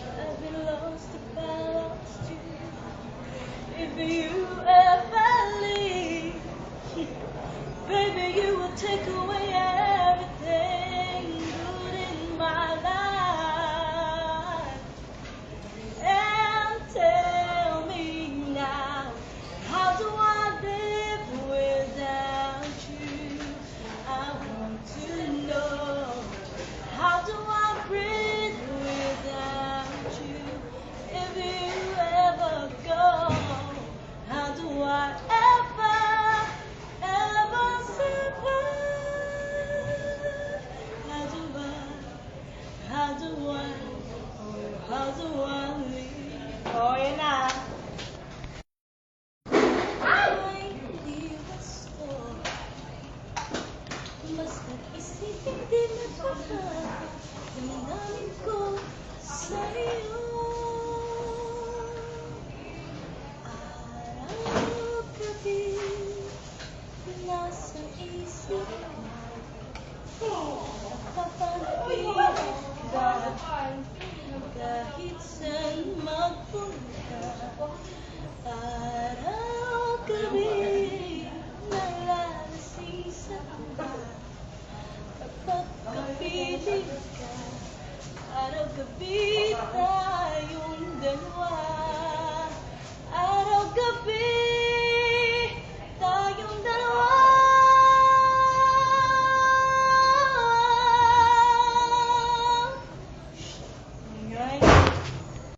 I've been lost if I lost you. If you Oh, yun na. Mas nag-isipin din ako sa damdamin ko gabi Nalasisa ka Kapag kapitin ka Araw-gabi tayo